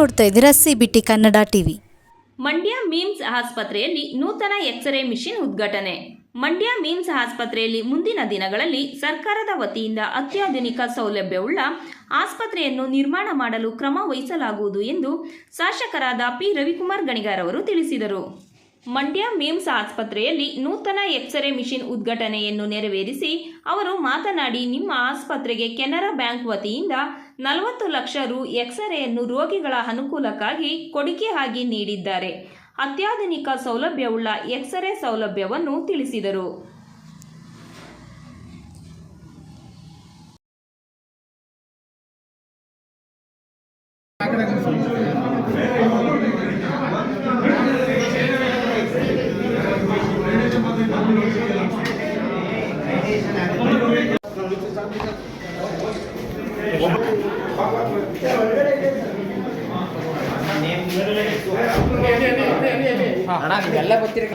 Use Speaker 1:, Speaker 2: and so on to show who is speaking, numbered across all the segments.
Speaker 1: ನೋಡ್ತಾ ಇದ್ದೀರಾ CBT Kannada TV
Speaker 2: Mandya memes ಆಸ್ಪತ್ರೆಯಲ್ಲಿ ನೂತನ ಎಕ್ಸ್ರೇ ಮಿಷಿನ್ ಉದ್ಘಾಟನೆ. ಮಂಡ್ಯ ಮೀಮ್ಸ್ ಆಸ್ಪತ್ರೆಯಲ್ಲಿ ಮುಂದಿನ ದಿನಗಳಲ್ಲಿ ಸರ್ಕಾರದ ವತಿಯಿಂದ ಅತ್ಯಾಧುನಿಕ ಸೌಲಭ್ಯವುಳ್ಳ ಆಸ್ಪತ್ರೆಯನ್ನು ನಿರ್ಮಾಣ ಮಾಡಲು ಕ್ರಮ ವಹಿಸಲಾಗುವುದು ಎಂದು ಶಾಸಕರಾದ ಪಿ. ರವಿಕುಮಾರ್ ಗಣಿಗಾರ್ ಅವರು ತಿಳಿಸಿದರು. ಮಂಡ್ಯ ಮೀಮ್ಸ್ ಆಸ್ಪತ್ರೆಯಲ್ಲಿ ನೂತನ ಎಕ್ಸ್ರೇ ಮಿಷಿನ್ ಉದ್ಘಾಟನೆಯನ್ನು ನೆರವೇರಿಸಿ ಅವರು ಮಾತನಾಡಿ, ನಿಮ್ಮ ಆಸ್ಪತ್ರೆಗೆ ಕೆನರಾ ಬ್ಯಾಂಕ್ ವತಿಯಿಂದ ನಲವತ್ತು ಲಕ್ಷ ರು ಎಕ್ಸ್ರೇಯನ್ನು ರೋಗಿಗಳ ಅನುಕೂಲಕ್ಕಾಗಿ ಕೊಡುಗೆ ಆಗಿ ನೀಡಿದ್ದಾರೆ. ಅತ್ಯಾಧುನಿಕ ಸೌಲಭ್ಯವುಳ್ಳ ಎಕ್ಸ್ರೇ ಸೌಲಭ್ಯವನ್ನು ತಿಳಿಸಿದರು.
Speaker 3: ಅಣ್ಣ ನಿಮ್ಗೆಲ್ಲ ಗೊತ್ತಿರ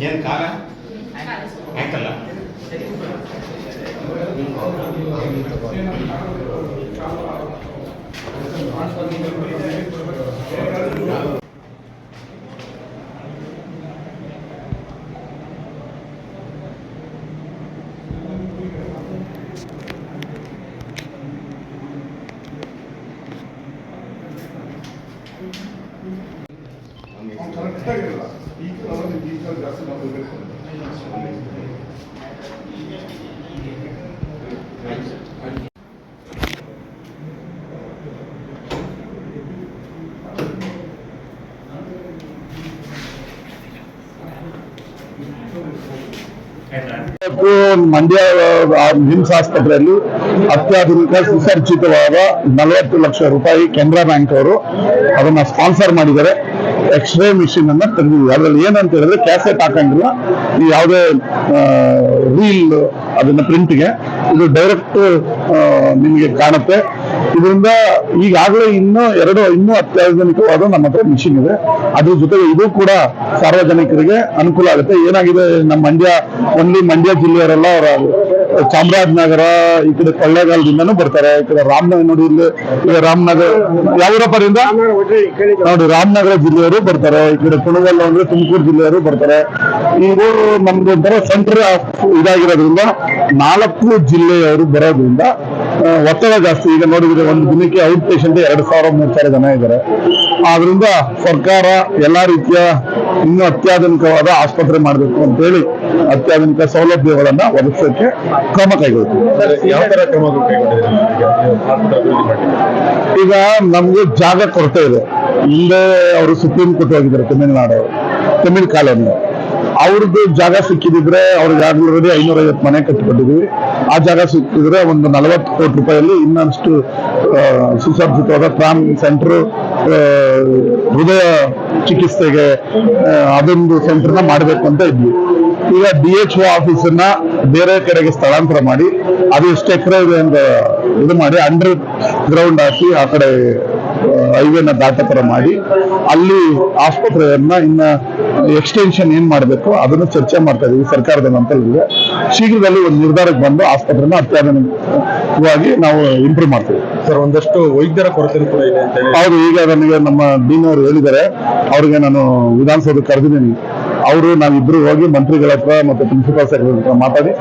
Speaker 4: ಏನು ಕಾಲ ಆಯ್ತಲ್ಲ
Speaker 5: ಕರೆಕ್ಟಾಗಿರಲ್ಲ ಈ ಕಾಲದಲ್ಲಿ ಈ ಕಾಲ ಜಾಸ್ತಿ ಮಾಡಬೇಕು
Speaker 6: ಇವತ್ತು ಮಂಡ್ಯ ನಿಮ್ಸ್ ಆಸ್ಪತ್ರೆಯಲ್ಲಿ ಅತ್ಯಾಧುನಿಕ ಸುಸರ್ಜಿತವಾದ ನಲವತ್ತು ಲಕ್ಷ ರೂಪಾಯಿ ಕೆನರಾ ಬ್ಯಾಂಕ್ ಅವರು ಅದನ್ನ ಸ್ಪಾನ್ಸರ್ ಮಾಡಿದ್ದಾರೆ. ಎಕ್ಸ್ರೇ ಮಿಷಿನ್ ಅನ್ನ ತೆಗೆದಿದ್ದೀವಿ ಅದರಲ್ಲಿ ಏನಂತ ಹೇಳಿದ್ರೆ ಕ್ಯಾಸೆಟ್ ಹಾಕಂಗಿಲ್ಲ. ಈ ಯಾವುದೇ ರೀಲ್ ಅದನ್ನ ಪ್ರಿಂಟ್ಗೆ ಇದು ಡೈರೆಕ್ಟ್ ನಿಮಗೆ ಕಾಣುತ್ತೆ. ಇದರಿಂದ ಈಗಾಗಲೇ ಇನ್ನೂ ಎರಡು, ಇನ್ನೂ ಅತ್ಯಾಧುನಿಕವಾದ ನಮ್ಮ ಹತ್ರ ಮಿಷಿನ್ ಇದೆ. ಅದ್ರ ಜೊತೆಗೆ ಇದು ಕೂಡ ಸಾರ್ವಜನಿಕರಿಗೆ ಅನುಕೂಲ ಆಗುತ್ತೆ. ಏನಾಗಿದೆ, ನಮ್ಮ ಮಂಡ್ಯ ಒನ್ಲಿ ಮಂಡ್ಯ ಜಿಲ್ಲೆಯವರೆಲ್ಲ ಅವರ ಚಾಮರಾಜನಗರ, ಈ ಕಡೆ ಕೊಳ್ಳೇಗಾಲದಿಂದನೂ ಬರ್ತಾರೆ. ಈ ಕಡೆ ರಾಮನಗರ ನೋಡಿ ಇಲ್ಲಿ ರಾಮನಗರ, ಯಾವೂರಪ್ಪರಿಂದ? ನೋಡಿ, ರಾಮನಗರ ಜಿಲ್ಲೆಯವರು ಬರ್ತಾರೆ. ಈ ಕಡೆ ಕುಣಗಲ್ಲ ಅಂದ್ರೆ ತುಮಕೂರು ಜಿಲ್ಲೆಯವರು ಬರ್ತಾರೆ. ಇದು ನಮ್ದು ಒಂಥರ ಸೆಂಟರ್ ಇದಾಗಿರೋದ್ರಿಂದ ನಾಲ್ಕು ಜಿಲ್ಲೆಯವರು ಬರೋದ್ರಿಂದ ಒತ್ತಡ ಜಾಸ್ತಿ. ಈಗ ನೋಡಿದ್ರೆ ಒಂದು ದಿನಕ್ಕೆ ಔಟ್ ಪೇಷಂಟ್ ಎರಡು ಸಾವಿರ ಮೂರು ಸಾವಿರ ಜನ ಇದ್ದಾರೆ. ಆದ್ರಿಂದ ಸರ್ಕಾರ ಎಲ್ಲಾ ರೀತಿಯ ಇನ್ನೂ ಅತ್ಯಾಧುನಿಕವಾದ ಆಸ್ಪತ್ರೆ ಮಾಡಬೇಕು ಅಂತೇಳಿ ಅತ್ಯಾಧುನಿಕ ಸೌಲಭ್ಯಗಳನ್ನ ಒದಗಿಸೋಕೆ ಕ್ರಮ ಕೈಗೊಳ್ತೀವಿ.
Speaker 5: ಯಾವ ತರ
Speaker 6: ಈಗ ನಮ್ಗೆ ಜಾಗ ಕೊರತೆ ಇದೆ. ಹಿಂದೆ ಅವರು ಸುಪ್ರೀಂ ಕೋರ್ಟ್ ಹೋಗಿದ್ದಾರೆ ತಮಿಳುನಾಡು ತಮಿಳ್ ಕಾಲೋನಿ ಅವ್ರದ್ದು ಜಾಗ ಸಿಕ್ಕಿದ್ರೆ ಅವ್ರಿಗೆ ಆಲ್ರೆಡಿ ಐನೂರ ಐವತ್ತು ಮನೆ ಕಟ್ಟಿಕೊಟ್ಟಿದ್ವಿ ಆ ಜಾಗ ಸಿಕ್ಕಿದ್ರೆ ಒಂದು ನಲವತ್ತು ಕೋಟಿ ರೂಪಾಯಲ್ಲಿ ಇನ್ನಷ್ಟು ಸುಸಜ್ಜಿತವಾದ ಟ್ರಾಮ್ ಸೆಂಟರ್ ಹೃದಯ ಚಿಕಿತ್ಸೆಗೆ ಅದೊಂದು ಸೆಂಟರ್ನ ಮಾಡಬೇಕು ಅಂತ ಇದ್ವಿ. ಈಗ ಡಿ ಎಚ್ ಒ ಆಫೀಸನ್ನ ಬೇರೆ ಕಡೆಗೆ ಸ್ಥಳಾಂತರ ಮಾಡಿ, ಅದು ಎಷ್ಟು ಎಕರೆ ಇದೆ ಅಂತ ಇದು ಮಾಡಿ ಅಂಡರ್ ಗ್ರೌಂಡ್ ಹಾಕಿ ಆ ಕಡೆ ಹೈವೇನ ದಾಟ ಮಾಡಿ, ಅಲ್ಲಿ ಆಸ್ಪತ್ರೆಯನ್ನ ಇನ್ನ ಎಕ್ಸ್ಟೆನ್ಷನ್ ಏನ್ ಮಾಡಬೇಕು ಅದನ್ನು ಚರ್ಚೆ ಮಾಡ್ತಾ ಇದೀವಿ ಸರ್ಕಾರದ ನಂತರದಲ್ಲಿ. ಶೀಘ್ರದಲ್ಲಿ ಒಂದು ನಿರ್ಧಾರಕ್ಕೆ ಬಂದು ಆಸ್ಪತ್ರೆನ ಅತ್ಯಾಧುನಿಕವಾಗಿ ನಾವು ಇಂಪ್ರೂವ್ ಮಾಡ್ತೀವಿ.
Speaker 5: ಸರ್ ಒಂದಷ್ಟು ವೈದ್ಯರ ಕೊರತೆ ಕೂಡ ಇದೆ ಅಂತ ಹೇಳಿ.
Speaker 6: ಅವರು ಈಗ ನನಗೆ ನಮ್ಮ ಡೀನ್ ಅವರು ಹೇಳಿದ್ದಾರೆ. ಅವ್ರಿಗೆ ನಾನು ವಿಧಾನಸೌಧ ಕರೆದಿದ್ದೀನಿ. ಅವರು ನಾವಿಬ್ರು ಹೋಗಿ ಮಂತ್ರಿಗಳ ಹತ್ರ ಮತ್ತೆ ಪ್ರಿನ್ಸಿಪಾಲ್ ಸೆಕ್ರೆಟರಿ ಹತ್ರ ಮಾತಾಡಿ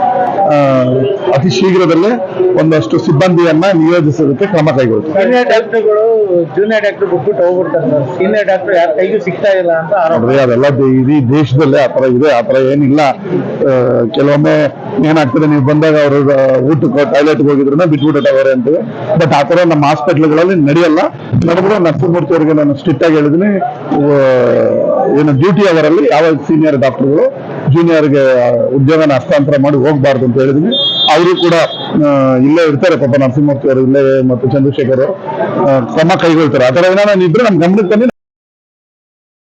Speaker 6: ಅತಿ ಶೀಘ್ರದಲ್ಲೇ ಒಂದಷ್ಟು ಸಿಬ್ಬಂದಿಯನ್ನ ನಿಯೋಜಿಸೋದಕ್ಕೆ ಕ್ರಮ ಕೈಗೊಳ್ಳುತ್ತೆ
Speaker 3: ಸೀನಿಯರ್ ಡಾಕ್ಟರ್ಗಳು ಜೂನಿಯರ್ ಡಾಕ್ಟರ್ ಬಿಟ್ಬಿಟ್ಟು ಹೋಗ್ಬಿಡ್ತಾರೆ ಸರ್. ಸೀನಿಯರ್ ಡಾಕ್ಟರ್ ಯಾರ ಕೈಗೂ ಸಿಗ್ತಾ ಇಲ್ಲ ಅಂತ
Speaker 6: ನೋಡ್ರಿ ಅದೆಲ್ಲ ಇಡೀ ದೇಶದಲ್ಲೇ ಆ ಥರ ಇದೆ ಆ ಥರ ಏನಿಲ್ಲ. ಕೆಲವೊಮ್ಮೆ ಏನಾಗ್ತದೆ ನೀವು ಬಂದಾಗ ಅವರು ಊಟಕ್ಕೆ ಟಾಯ್ಲೆಟ್ಗೆ ಹೋಗಿದ್ರು ಬಿಟ್ಬಿಟ್ಟವರೆ ಅಂತೀವಿ. ಬಟ್ ಆ ಆತರ ನಮ್ಮ ಹಾಸ್ಪಿಟ್ಲ್ಗಳಲ್ಲಿ ನಡೆಯಲ್ಲ. ನಡೆದ್ರೆ ನರಸಿಂಹಮೂರ್ತಿ ಅವರಿಗೆ ನಾನು ಸ್ಟ್ರಿಕ್ಟ್ ಆಗಿ ಹೇಳಿದ್ದೀನಿ ಏನು ಡ್ಯೂಟಿ ಅವರಲ್ಲಿ ಯಾವ ಸೀನಿಯರ್ ಡಾಕ್ಟರ್ಗಳು ಜೂನಿಯರ್ಗೆ ಉದ್ಯೋಗನ ಹಸ್ತಾಂತರ ಮಾಡಿ ಹೋಗ್ಬಾರ್ದು ಅಂತ ಹೇಳಿದ್ವಿ ಅವರು ಕೂಡ ಇಲ್ಲೇ ಇರ್ತಾರೆ ಪಾಪ ನರಸಿಂಹಮೂರ್ತಿ ಅವರು ಇಲ್ಲೇ ಮತ್ತು ಚಂದ್ರಶೇಖರ್ ಅವರು, ಕ್ರಮ ಕೈಗೊಳ್ತಾರೆ. ಆ ಥರ ಏನಾರ ಇದ್ರೆ ನಮ್ಮ ಗಮನಕ್ಕೆ